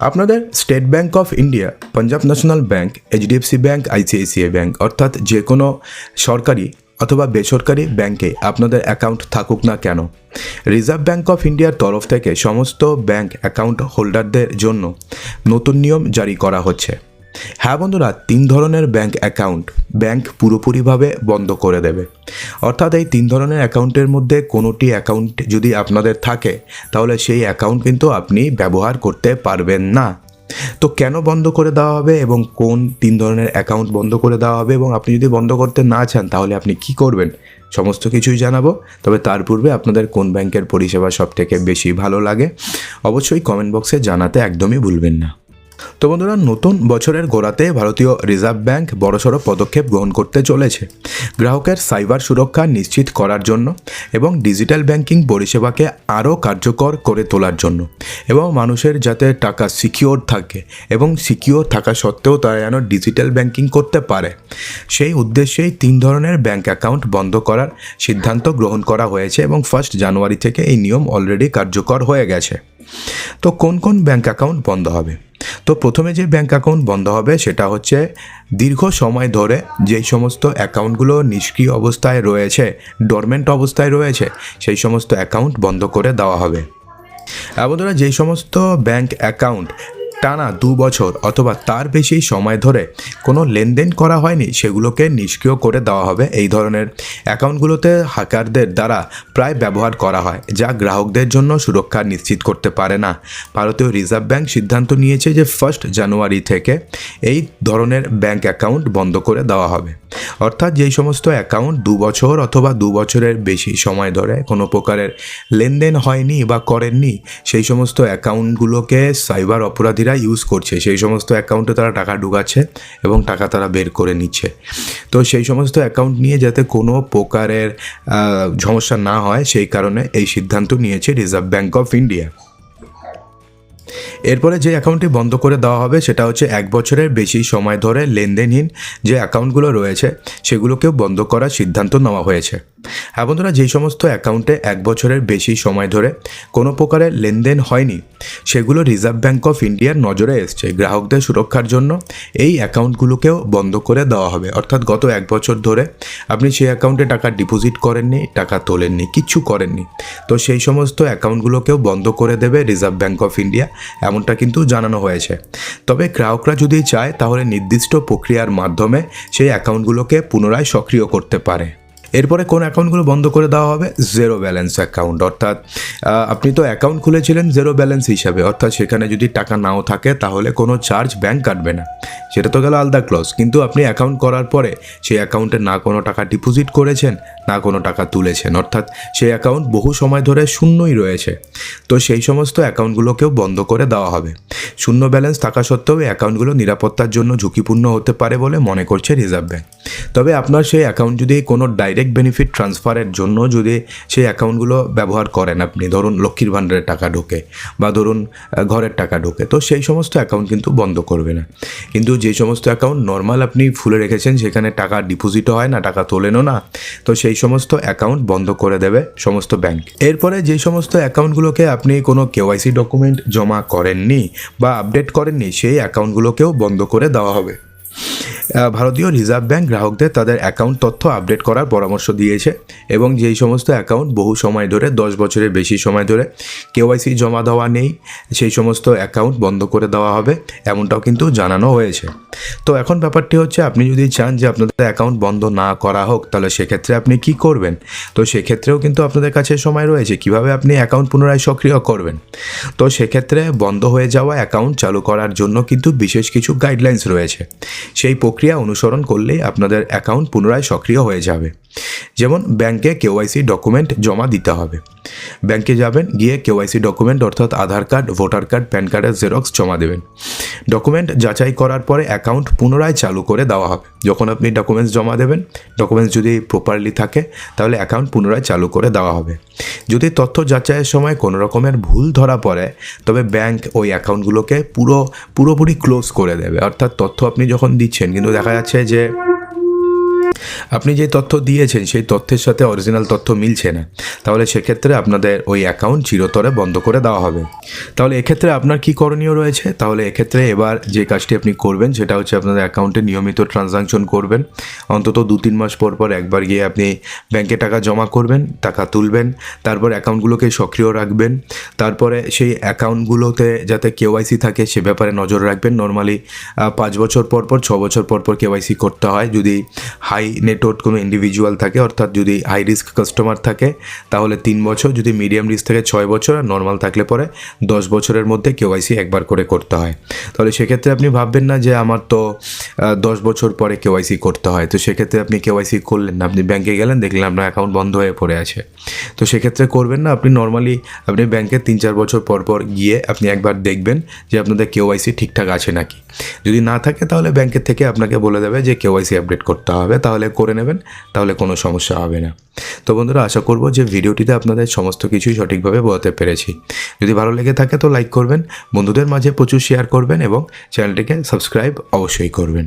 আপনাদের State Bank of India, Punjab National Bank HDFC bank ICICI bank অর্থাৎ যে কোনো সরকারি অথবা বেসরকারি ব্যাংকে আপনাদের অ্যাকাউন্ট থাকুক না কেন। রিজার্ভ ব্যাংক অফ ইন্ডিয়ার তরফ থেকে সমস্ত ব্যাংক অ্যাকাউন্ট হোল্ডারদের জন্য নতুন নিয়ম জারি করা হচ্ছে। হ্যাঁ বন্ধুরা, তিন ধরনের ব্যাংক অ্যাকাউন্ট ব্যাংক পুরোপুরিভাবে বন্ধ করে দেবে। অর্থাৎ এই তিন ধরনের অ্যাকাউন্টের মধ্যে কোনোটি অ্যাকাউন্ট যদি আপনাদের থাকে, তাহলে সেই অ্যাকাউন্ট কিন্তু আপনি ব্যবহার করতে পারবেন না। তো কেন বন্ধ করে দেওয়া হবে এবং কোন তিন ধরনের অ্যাকাউন্ট বন্ধ করে দেওয়া হবে এবং আপনি যদি বন্ধ করতে না চান, তাহলে আপনি কি করবেন? সমস্ত কিছুই জানাব, তবে তার পূর্বে আপনাদের কোন ব্যাংকের পরিষেবা সবথেকে বেশি ভালো লাগে, অবশ্যই কমেন্ট বক্সে জানাতে একদমই ভুলবেন না। তো বন্ধুরা, নতুন বছরের গোড়াতে ভারতীয় রিজার্ভ ব্যাংক বড়সড় পদক্ষেপ গ্রহণ করতে চলেছে। গ্রাহকের সাইবার সুরক্ষা নিশ্চিত করার জন্য এবং ডিজিটাল ব্যাংকিং পরিষেবাকে আরও কার্যকর করে তোলার জন্য এবং মানুষের যাতে টাকা সিকিওর থাকে এবং সিকিওর থাকা সত্ত্বেও তারা যেন ডিজিটাল ব্যাংকিং করতে পারে। সেই উদ্দেশ্যেই তিন ধরনের ব্যাংক অ্যাকাউন্ট বন্ধ করার সিদ্ধান্ত গ্রহণ করা হয়েছে এবং ফার্স্ট জানুয়ারি থেকে এই নিয়ম অলরেডি কার্যকর হয়ে গেছে। তো কোন কোন ব্যাংক অ্যাকাউন্ট বন্ধ হবে? তো প্রথমে যে ব্যাঙ্ক অ্যাকাউন্ট বন্ধ হবে সেটা হচ্ছে দীর্ঘ সময় ধরে যেই সমস্ত অ্যাকাউন্টগুলো নিষ্ক্রিয় অবস্থায় রয়েছে ডরমেন্ট অবস্থায় রয়েছে, সেই সমস্ত অ্যাকাউন্ট বন্ধ করে দেওয়া হবে। বন্ধুরা যেই সমস্ত ব্যাংক অ্যাকাউন্ট টানা দু বছর অথবা তার বেশি সময় ধরে কোনো লেনদেন করা হয়নি, সেগুলোকে নিষ্ক্রিয় করে দেওয়া হবে। এই ধরনের অ্যাকাউন্টগুলোতে হ্যাকারদের দ্বারা প্রায় ব্যবহার করা হয়, যা গ্রাহকদের জন্য সুরক্ষা নিশ্চিত করতে পারে না। ভারতীয় রিজার্ভ ব্যাংক সিদ্ধান্ত নিয়েছে যে ফার্স্ট জানুয়ারি থেকে এই ধরনের ব্যাংক অ্যাকাউন্ট বন্ধ করে দেওয়া হবে। অর্থাৎ যেই সমস্ত অ্যাকাউন্ট দু বছর অথবা দু বছরের বেশি সময় ধরে কোনো প্রকারের লেনদেন হয়নি বা করেননি, সেই সমস্ত অ্যাকাউন্টগুলোকে সাইবার অপরাধীরা ইউজ করছে। সেই সমস্ত অ্যাকাউন্টে তারা টাকা ঢুকাচ্ছে এবং টাকা তারা বের করে নিচ্ছে। তো সেই সমস্ত অ্যাকাউন্ট নিয়ে যাতে কোনো প্রকারের সমস্যা না হয়, সেই কারণে এই সিদ্ধান্ত নিয়েছে রিজার্ভ ব্যাঙ্ক অফ ইন্ডিয়া এরপরে যে অ্যাকাউন্টটি বন্ধ করে দেওয়া হবে, সেটা হচ্ছে এক বছরের বেশি সময় ধরে লেনদেনহীন যে অ্যাকাউন্টগুলো রয়েছে, সেগুলোকেও বন্ধ করার সিদ্ধান্ত নেওয়া হয়েছে। হ্যাঁ বন্ধুরা, যেই সমস্ত অ্যাকাউন্টে এক বছরের বেশি সময় ধরে কোনো প্রকারের লেনদেন হয়নি, সেগুলো রিজার্ভ ব্যাঙ্ক অফ ইন্ডিয়ার নজরে এসছে। গ্রাহকদের সুরক্ষার জন্য এই অ্যাকাউন্টগুলোকেও বন্ধ করে দেওয়া হবে। অর্থাৎ গত এক বছর ধরে আপনি সেই অ্যাকাউন্টে টাকা ডিপোজিট করেননি, টাকা তোলেননি কিচ্ছু করেননি। তো সেই সমস্ত অ্যাকাউন্টগুলোকেও বন্ধ করে দেবে রিজার্ভ ব্যাঙ্ক অফ ইন্ডিয়া এমনটা কিন্তু জানানো হয়েছে। তবে গ্রাহকরা যদি চায়, তাহলে নির্দিষ্ট প্রক্রিয়ার মাধ্যমে সেই অ্যাকাউন্টগুলোকে পুনরায় সক্রিয় করতে পারে। এরপরে কোন অ্যাকাউন্টগুলো বন্ধ করে দেওয়া হবে? জিরো ব্যালেন্স অ্যাকাউন্ট অর্থাৎ আপনি তো অ্যাকাউন্ট খুলেছিলেন জিরো ব্যালেন্স হিসাবে, অর্থাৎ সেখানে যদি টাকা নাও থাকে তাহলে কোনো চার্জ ব্যাংক কাটবে না। সেটা তো গেল আলাদা ক্লজ কিন্তু আপনি অ্যাকাউন্ট করার পরে সেই অ্যাকাউন্টে না কোনো টাকা ডিপোজিট করেছেন, না কোনো টাকা তুলেছেন, অর্থাৎ সেই অ্যাকাউন্ট বহু সময় ধরে শূন্যই রয়েছে। তো সেই সমস্ত অ্যাকাউন্টগুলোকেও বন্ধ করে দেওয়া হবে। শূন্য ব্যালেন্স থাকা সত্ত্বেও অ্যাকাউন্টগুলো নিরাপত্তার জন্য ঝুঁকিপূর্ণ হতে পারে বলে মনে করছে রিজার্ভ ব্যাঙ্ক তবে আপনার সেই অ্যাকাউন্ট যদি কোনো ডাইরেক্ট বেনিফিট ট্রান্সফারের জন্য যদি সেই অ্যাকাউন্টগুলো ব্যবহার করেন আপনি, ধরুন লক্ষ্মীর ভাণ্ডারের টাকা ঢোকে বা ধরুন ঘরের টাকা ঢোকে, তো সেই সমস্ত অ্যাকাউন্ট কিন্তু বন্ধ করবে না। কিন্তু যে সমস্ত অ্যাকাউন্ট নর্মাল আপনি ফুলে রেখেছেন, সেখানে টাকা ডিপোজিটও হয় না, টাকা তোলেনও না, তো সেই সমস্ত অ্যাকাউন্ট বন্ধ করে দেবে সমস্ত ব্যাংক এরপরে যে সমস্ত অ্যাকাউন্টগুলোকে আপনি কোনো কেওয়াইসি ডকুমেন্ট জমা করেননি বা আপডেট করেননি সেই অ্যাকাউন্টগুলোকেও বন্ধ করে দেওয়া হবে। ভারতীয় রিজার্ভ ব্যাংক গ্রাহকদের তাদের অ্যাকাউন্ট তথ্য আপডেট করার পরামর্শ দিয়েছে এবং যেই সমস্ত অ্যাকাউন্ট বহু সময় ধরে, দশ বছরের বেশি সময় ধরে কেওয়াইসি জমা দেওয়া নেই, সেই সমস্ত অ্যাকাউন্ট বন্ধ করে দেওয়া হবে, এমনটাও কিন্তু জানানো হয়েছে। তো এখন ব্যাপারটি হচ্ছে, আপনি যদি চান যে আপনাদের অ্যাকাউন্ট বন্ধ না করা হোক, তাহলে সেক্ষেত্রে আপনি কি করবেন? তো সেক্ষেত্রেও কিন্তু আপনাদের কাছে সময় রয়েছে, কীভাবে আপনি অ্যাকাউন্ট পুনরায় সক্রিয় করবেন? তো সেক্ষেত্রে বন্ধ হয়ে যাওয়া অ্যাকাউন্ট চালু করার জন্য কিন্তু বিশেষ কিছু গাইডলাইন্স রয়েছে। সেই অনুসরণ করলে আপনাদের অ্যাকাউন্ট পুনরায় সক্রিয় হয়ে যাবে। যেমন ব্যাংকে কেওয়াইসি ডকুমেন্ট জমা দিতে হবে। ব্যাংকে যাবেন, গিয়ে কেওয়াইসি ডকুমেন্ট অর্থাৎ Aadhaar card, voter card, PAN কার্ডের জেরক্স জমা দেবেন। ডকুমেন্ট যাচাই করার পরে অ্যাকাউন্ট পুনরায় চালু করে দেওয়া হবে। যখন আপনি ডকুমেন্টস জমা দেবেন, ডকুমেন্টস যদি প্রপারলি থাকে, তাহলে অ্যাকাউন্ট পুনরায় চালু করে দেওয়া হবে। যদি তথ্য যাচাইয়ের সময় কোনো রকমের ভুল ধরা পড়ে, তবে ব্যাংক ওই অ্যাকাউন্টগুলোকে পুরো, পুরোপুরি ক্লোজ করে দেবে। অর্থাৎ তথ্য আপনি যখন দিচ্ছেন, কিন্তু দেখা যাচ্ছে যে আপনি যে তথ্য দিয়েছেন, সেই তথ্যের সাথে অরিজিনাল তথ্য মিলছে না। তাহলে সেক্ষেত্রে আপনাদের ওই অ্যাকাউন্ট চিরতরে বন্ধ করে দেওয়া হবে। তাহলে এক্ষেত্রে আপনার কি করণীয় রয়েছে? তাহলে এক্ষেত্রে এবার যে কাজটি আপনি করবেন, সেটা হচ্ছে আপনাদের অ্যাকাউন্টে নিয়মিত ট্রানজাকশন করবেন। অন্তত দু তিন মাস পর পর একবার গিয়ে আপনি ব্যাংকে টাকা জমা করবেন, টাকা তুলবেন, তারপর অ্যাকাউন্টগুলোকে সক্রিয় রাখবেন। তারপরে সেই অ্যাকাউন্টগুলোতে যাতে কেওয়াইসি থাকে, সে ব্যাপারে নজর রাখবেন। নর্মালি পাঁচ বছর পর পর, ছ বছর পর পর কেওয়াইসি করতে হয়। যদি হাই নেটওয়ার্ক কোনো ইন্ডিভিজুয়াল থাকে, অর্থাৎ যদি হাই রিস্ক কাস্টমার থাকে, তাহলে তিন বছর, যদি মিডিয়াম রিস্ক থাকে ছয় বছর আর নর্মাল থাকলে পরে দশ বছরের মধ্যে কেওয়াইসি একবার করে করতে হয়। তাহলে সেক্ষেত্রে আপনি ভাববেন না যে আমার তো দশ বছর পরে কেওয়াইসি করতে হয়। তো সেক্ষেত্রে আপনি কেওয়াইসি করলেন না, আপনি ব্যাংকে গেলেন, দেখলেন আপনার অ্যাকাউন্ট বন্ধ হয়ে পড়ে আছে। তো সেক্ষেত্রে করবেন না, আপনি নর্মালি আপনি ব্যাংকে তিন চার বছর পর পর গিয়ে আপনি একবার দেখবেন যে আপনাদের কেওয়াইসি ঠিকঠাক আছে নাকি। যদি না থাকে তাহলে ব্যাংকের থেকে আপনাকে বলে দেবে যে কেওয়াইসি আপডেট করতে হবে। তাহলে করে নেবেন, তাহলে কোনো সমস্যা হবে না। তো বন্ধুরা, আশা করব যে ভিডিওটিতে আপনাদের সমস্ত কিছুই সঠিকভাবে বোঝাতে পেরেছি। যদি ভালো লেগে থাকে তো লাইক করবেন, বন্ধুদের মাঝে প্রচুর শেয়ার করবেন এবং চ্যানেলটিকে সাবস্ক্রাইব অবশ্যই করবেন।